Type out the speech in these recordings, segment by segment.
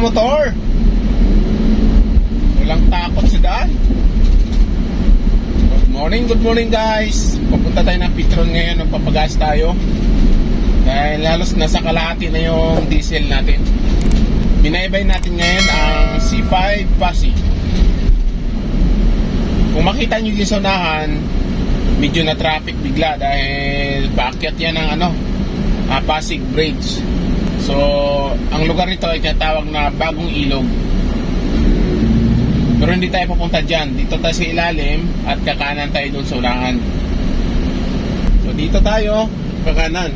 nagmamotor. Walang takot sa daan. Good morning, good morning guys. Papunta tayo ng Petron ngayon, magpapagas tayo. Dahil halos nasa kalahati na yung diesel natin. Binaybay natin ngayon ang C5 Pasig. Kung makita nyo yung sa unahan, medyo na traffic bigla dahil paakyat yan ng ano, ah, Pasig Bridge. So, ang lugar nito ay tinatawag na Bagong Ilog. Pero hindi tayo pupunta dyan. Dito tayo sa ilalim at kakanan tayo dun sa unahan. So, dito tayo, kakanan.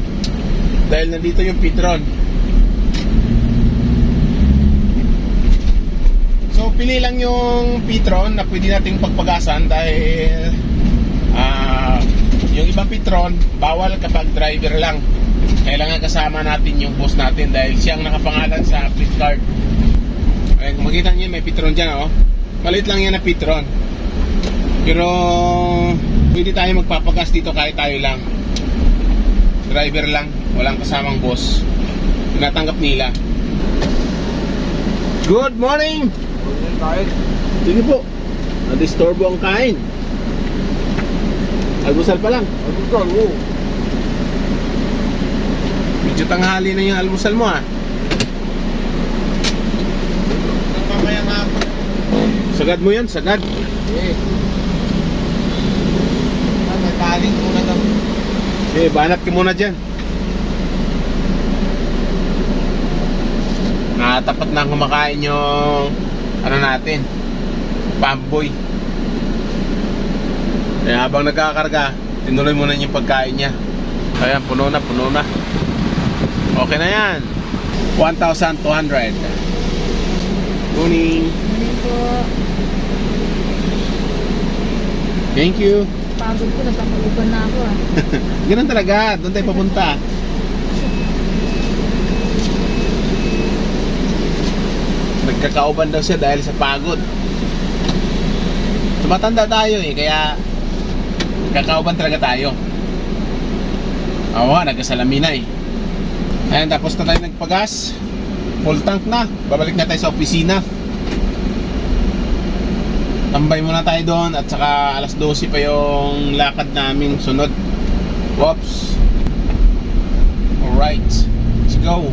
Dahil nandito yung Petron. So, pili lang yung Petron na pwede nating pagpagasan dahil ah yung ibang Petron, bawal kapag driver lang. Kailangan kasama natin yung boss natin dahil siyang nakapangalan sa fleet card. Ay, kung makita niyo may Petron dyan, oh. Malit lang yan na Petron. Pero, pwede tayo magpapagas dito kahit tayo lang. Driver lang, walang kasamang boss. Tinatanggap nila. Good morning! Sige po. Na-disturbo ang kain. Almusal pa lang. ka, mo? Medyo tanghali na yung almusal mo ah. Mamaya nga ako. Sagad mo yan, sagad. Eh. Ah, muna daw. Eh, banat ka muna dyan. Nakatapat na kumakain yung ano natin, pamboy. Kaya habang nagkakarga, tinuloy muna yung pagkain niya. Ayan, puno na, puno na. Okay na yan. 1,200. Morning. Morning po. Thank you. Pagod ko, malugan na ako ah. Ganun talaga, doon tayo papunta. Nagkakauban daw siya dahil sa pagod. Tumatanda tayo eh, kaya kakauban talaga tayo. Oo nagkasalamin na eh. Ayan, tapos na tayo nagpagas. Full tank na. Babalik na tayo sa opisina. Tambay muna tayo doon at saka alas 12 pa yung lakad namin sunod. Whoops. Alright. Let's go.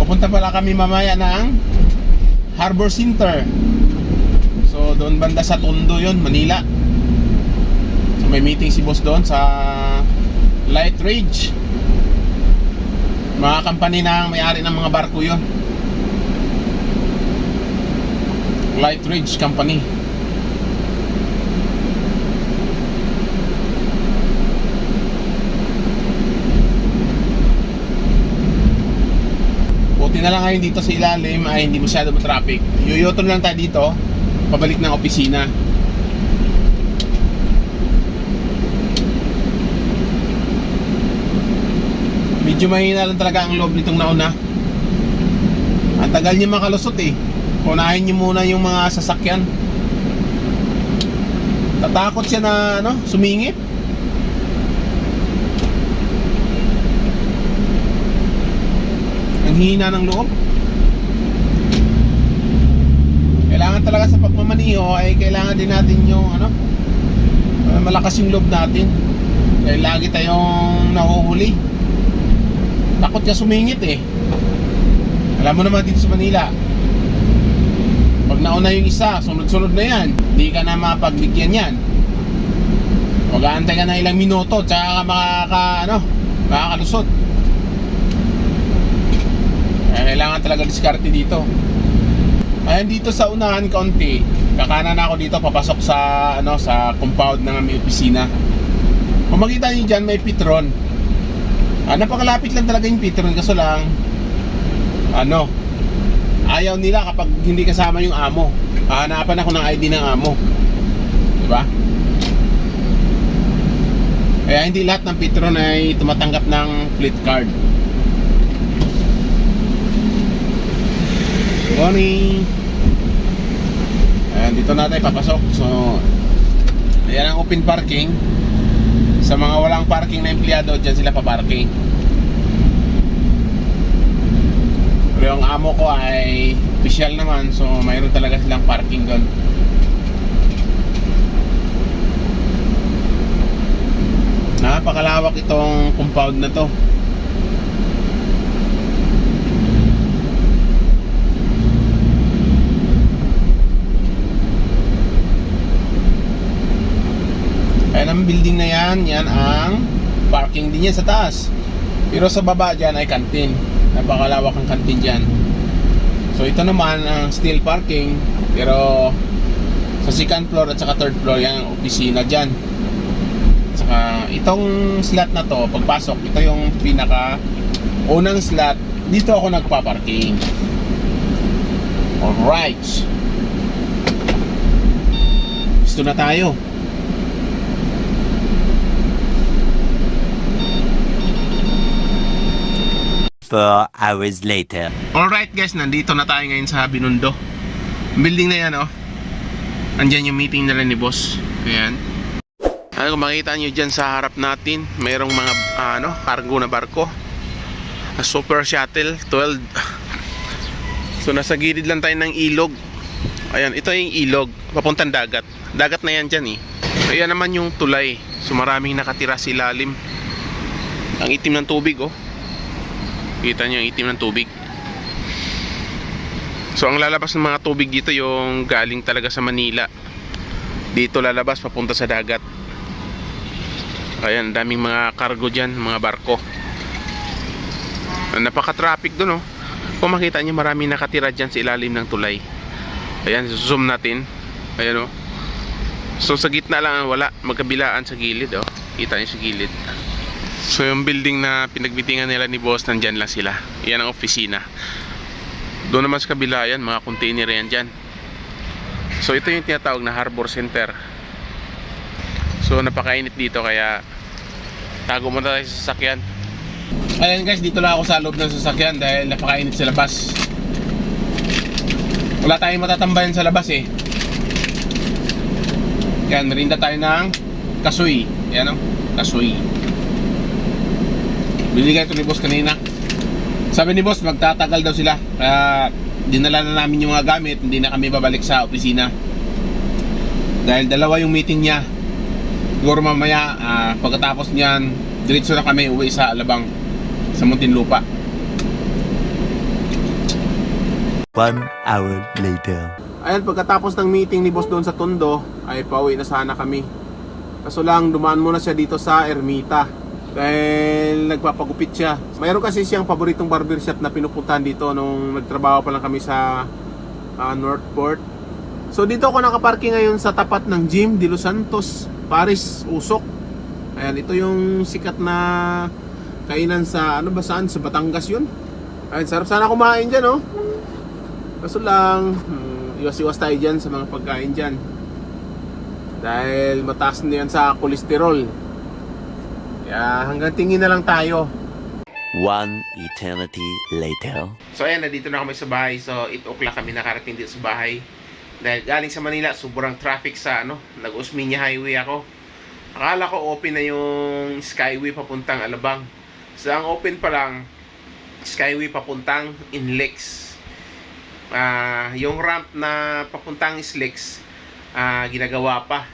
Pupunta pala kami mamaya ng Harbor Center. So doon banda sa Tondo yon Manila. So may meeting si boss doon sa Light Ridge. Mga company na may-ari ng mga barko yon. Light Ridge Company. Buti na lang ngayon dito sa ilalim ay hindi masyado traffic. Yuyoton lang tayo dito, pabalik ng opisina. Medyo mahina lang talaga ang loob nitong nauna. Ang tagal niya makalusot eh. Unahin niyo muna yung mga sasakyan. Tatakot siya na ano, sumingit. Ang hina ng loob. Kailangan talaga sa pagmamaniho ay kailangan din natin yung ano, malakas yung loob natin. Dahil lagi tayong nahuhuli. Takot ka sumingit eh. Alam mo naman dito sa Manila, pag nauna yung isa, sunod-sunod na yan. Hindi ka na mapagbigyan yan. Mag-aantay ka na ilang minuto, tsaka ka makaka, ano, makakalusot. Kaya kailangan talaga diskarte dito. Ayan dito sa unahan kaunti, kakanan ako dito papasok sa ano sa compound ng aming opisina. Kung makita niyo diyan may Petron. Ah, napakalapit lang talaga yung Petron kaso lang ano ayaw nila kapag hindi kasama yung amo. Hahanapan ako ng ID ng amo. Di ba? Kaya hindi lahat ng Petron ay tumatanggap ng fleet card. Morning! Ayan, dito na tayo papasok. So, ayan ang open parking. Sa mga walang parking na empleyado, dyan sila pa-parking. Pero yung amo ko ay official naman, so mayroon talaga silang parking doon. Napakalawak itong compound na to. Ang building na yan, yan ang parking din yan sa taas. Pero sa baba dyan ay kantin. Napakalawak ang kantin dyan. So ito naman ang steel parking. Pero sa second floor at saka third floor yan ang opisina dyan. Saka itong slot na to, pagpasok, ito yung pinaka unang slot. Dito ako nagpa-parking. Alright. Gusto na tayo. Four hours later. Alright guys, nandito na tayo ngayon sa Binundo. Building na yan oh. Andyan yung meeting nila ni boss. Ayan. Ano kung makita nyo dyan sa harap natin, mayroong mga ah, ano, cargo na barko. A super shuttle, 12. So nasa gilid lang tayo ng ilog. Ayan, ito yung ilog, papuntang dagat. Dagat na yan dyan eh. Ayan naman yung tulay. So maraming nakatira sa ilalim. Ang itim ng tubig oh. Kita nyo yung itim ng tubig. So ang lalabas ng mga tubig dito yung galing talaga sa Manila. Dito lalabas papunta sa dagat. Ayan, daming mga cargo dyan, mga barko. Napaka-traffic doon oh. Kung makita nyo maraming nakatira dyan sa ilalim ng tulay. Ayan, zoom natin. Ayan oh. So sa gitna lang wala, magkabilaan sa gilid oh. Kita nyo sa gilid. So yung building na pinagbitingan nila ni boss, nandyan lang sila. Yan ang opisina. Doon naman sa kabila yan, mga container yan dyan. So ito yung tinatawag na harbor center. So napakainit dito kaya tago muna tayo sa sasakyan. Ayan guys, dito lang ako sa loob ng sasakyan dahil napakainit sa labas. Wala tayong matatambayan sa labas eh. Yan, merinda tayo ng kasoy. Yan o, kasoy. Binigay ito ni boss kanina. Sabi ni boss, magtatagal daw sila. Kaya dinala na namin yung mga gamit, hindi na kami babalik sa opisina. Dahil dalawa yung meeting niya. Siguro mamaya, ah, pagkatapos niyan, diretso na kami uwi sa Alabang, sa Muntinlupa. One hour later. Ayan, pagkatapos ng meeting ni boss doon sa Tondo, ay pauwi na sana kami. Kaso lang, dumaan muna siya dito sa Ermita. Dahil nagpapagupit siya. Mayroon kasi siyang paboritong barbershop na pinupuntahan dito nung nagtrabaho pa lang kami sa ah, Northport. So dito ako nakaparking ngayon sa tapat ng gym de Los Santos, Paris, Usok. Ayan, ito yung sikat na kainan sa, ano ba saan? Sa Batangas yun. Ayan, sarap sana kumain dyan, oh. Kaso lang, hmm, iwas-iwas tayo dyan sa mga pagkain dyan. Dahil mataas na yan sa kolesterol. Kaya hanggang tingin na lang tayo. One eternity later. So ayan, nandito na kami sa bahay. So 8 o'clock kami nakarating dito sa bahay. Dahil galing sa Manila, sobrang traffic sa ano, nag-Osmeña Highway ako. Akala ko open na yung Skyway papuntang Alabang. So ang open pa lang, Skyway papuntang Inlex. Ah, yung ramp na papuntang Islex, ah, ginagawa pa.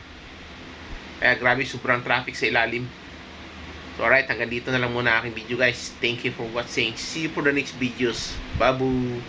Kaya grabe, sobrang traffic sa ilalim. So alright, hanggang dito na lang muna aking video guys. Thank you for watching. See you for the next videos. Babu!